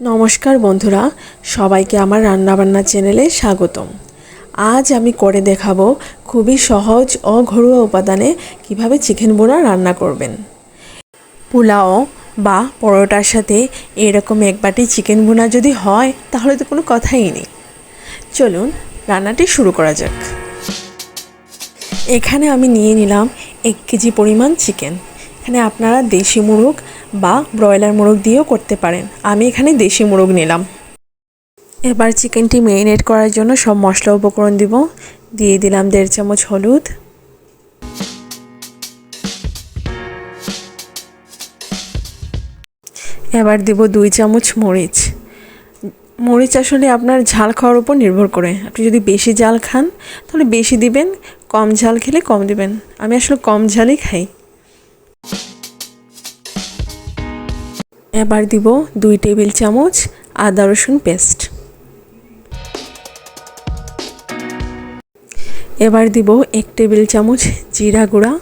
নমস্কার বন্ধুরা, সবাইকে আমার রান্নাবান্না চ্যানেলে স্বাগতম। আজ আমি করে দেখাবো খুবই সহজ ও ঘরোয়া উপাদানে কীভাবে চিকেন বোনা রান্না করবেন। পোলাও বা পরোটার সাথে এরকম এক বাটি চিকেন বোনা যদি হয়, তাহলে তো কোনো কথাই নেই। চলুন, রান্নাটি শুরু করা যাক। এখানে আমি নিয়ে নিলাম এক কেজি পরিমাণ চিকেন। এখানে আপনারা দেশি মুরগ বা ব্রয়লার মোরগ দিয়েও করতে পারেন। আমি এখানে দেশি মোরগ নিলাম। এবার চিকেনটি মেরিনেট করার জন্য সব মশলা উপকরণ দিব। দিয়ে দিলাম দেড় চামচ হলুদ। এবার দিব দুই চামচ মরিচ। মরিচ আসলে আপনার ঝাল খাওয়ার উপর নির্ভর করে। আপনি যদি বেশি ঝাল খান, তাহলে বেশি দিবেন, কম ঝাল খেলে কম দিবেন। আমি আসলে কম ঝালই খাই। এবার দিব দুই টেবিল চামচ আদা রসুন পেস্ট। এবার দিব এক টেবিল চামচ জিরা গুঁড়া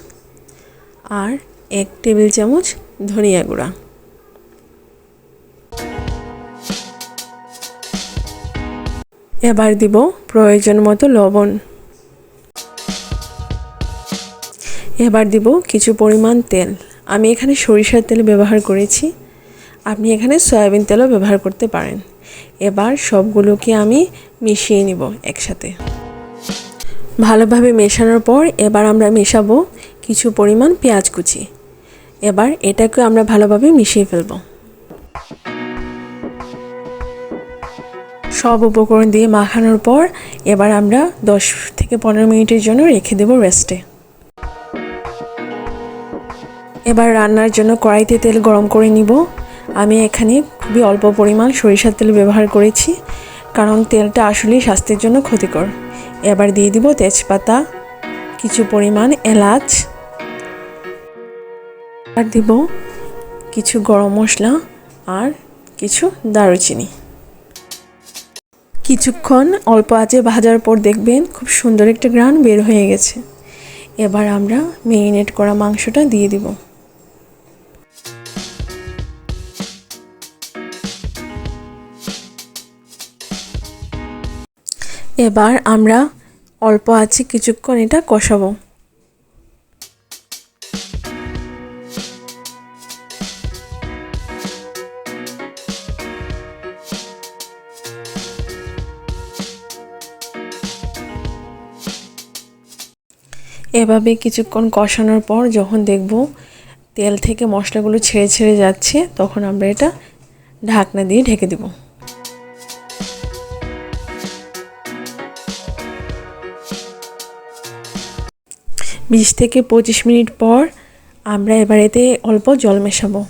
আর এক টেবিল চামচ ধনিয়া গুঁড়া। এবার দিব প্রয়োজন মতো লবণ। এবার দিব কিছু পরিমাণ তেল। আমি এখানে সরিষার তেল ব্যবহার করেছি। আপনি এখানে সয়াবিন তেলও ব্যবহার করতে পারেন। এবার সবগুলোকে আমি মিশিয়ে নিব একসাথে। ভালোভাবে মেশানোর পর এবার আমরা মেশাবো কিছু পরিমাণ পেঁয়াজ কুচি। এবার এটাকে আমরা ভালোভাবে মিশিয়ে ফেলব। সব উপকরণ দিয়ে মাখানোর পর এবার আমরা দশ থেকে পনেরো মিনিটের জন্য রেখে দেব রেস্টে। এবার রান্নার জন্য কড়াইতে তেল গরম করে নিব। আমি এখানে খুবই অল্প পরিমাণ সরিষার তেল ব্যবহার করেছি, কারণ তেলটা আসলেই স্বাস্থ্যের জন্য ক্ষতিকর। এবার দিয়ে দিব তেজপাতা, কিছু পরিমাণ এলাচ, আর দিব কিছু গরম মশলা আর কিছু দারুচিনি। কিছুক্ষণ অল্প আঁচে ভাজার পর দেখবেন খুব সুন্দর একটা গ্রান বের হয়ে গেছে। এবার আমরা মেরিনেট করা মাংসটা দিয়ে দিব। এবার আমরা অল্প আছে কিছুক্ষণ এটা কষাবো। এভাবে কিছুক্ষণ কষানোর পর যখন দেখব তেল থেকে মশলাগুলো ছেড়ে ছেড়ে যাচ্ছে, তখন আমরা এটা ঢাকনা দিয়ে ঢেকে দেবো। বিশ থেকে পঁচিশ মিনিট পর আমরা এবার এতে অল্প জল মেশাবো।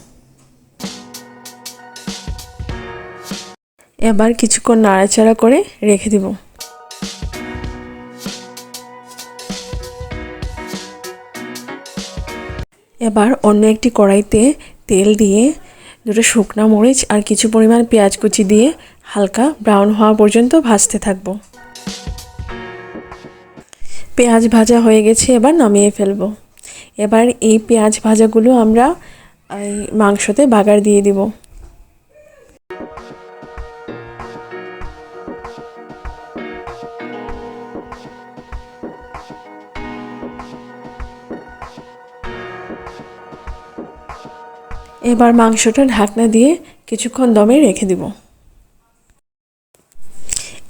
এবার কিছুক্ষণ নাড়াচাড়া করে রেখে দেব। এবার অন্য একটি কড়াইতে তেল দিয়ে দুটো শুকনা মরিচ আর কিছু পরিমাণ পেঁয়াজ কুচি দিয়ে হালকা ব্রাউন হওয়া পর্যন্ত ভাজতে থাকব। পেঁয়াজ ভাজা হয়ে গেছে, এবার নামিয়ে ফেলব। এবার এই পেঁয়াজ ভাজাগুলো আমরা, এই মাংসতে বাগার দিয়ে দিব। এবার মাংসটা ঢাকনা দিয়ে কিছুক্ষণ দমে রেখে দিব।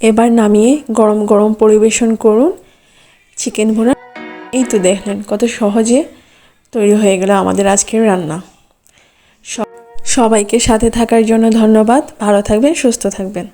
এবার নামিয়ে গরম গরম পরিবেশন করুন। চিকেন ভোনা। এই তো দেখলেন কত সহজে তৈরি হয়ে গেল আমাদের আজকের রান্না। সবাইকে সাথে থাকার জন্য ধন্যবাদ। ভালো থাকবেন, সুস্থ থাকবেন।